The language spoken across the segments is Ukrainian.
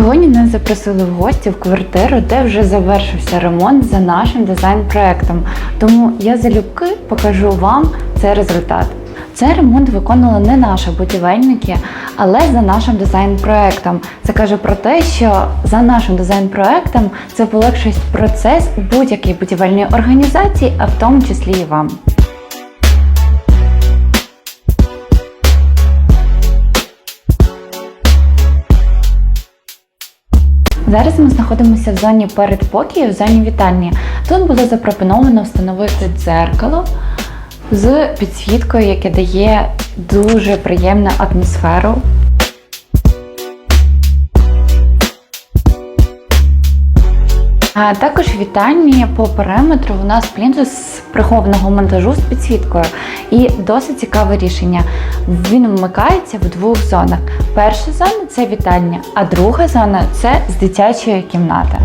Сьогодні нас запросили в гості в квартиру, де вже завершився ремонт за нашим дизайн-проектом. Тому я залюбки покажу вам цей результат. Цей ремонт виконали не наші будівельники, але за нашим дизайн-проектом. Це каже про те, що за нашим дизайн-проектом це полегшить процес будь-якій будівельній організації, а в тому числі і вам. Зараз ми знаходимося в зоні передпокію, в зоні вітальні. Тут було запропоновано встановити дзеркало з підсвіткою, яке дає дуже приємну атмосферу. А також в вітальні по периметру у нас плінтус з прихованого монтажу з підсвіткою. І досить цікаве рішення. Він вмикається в двох зонах. Перша зона це вітальня, а друга зона це з дитячої кімнати.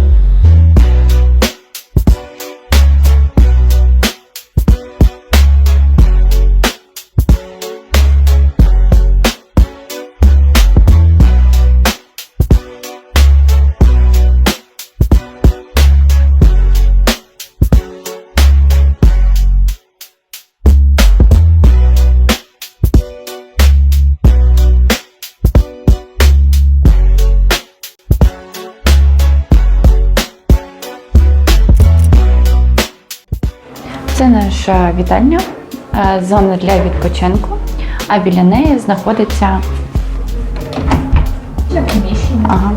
Це наша вітальня, е, зона для відпочинку, а біля неї знаходиться приміщення. ага,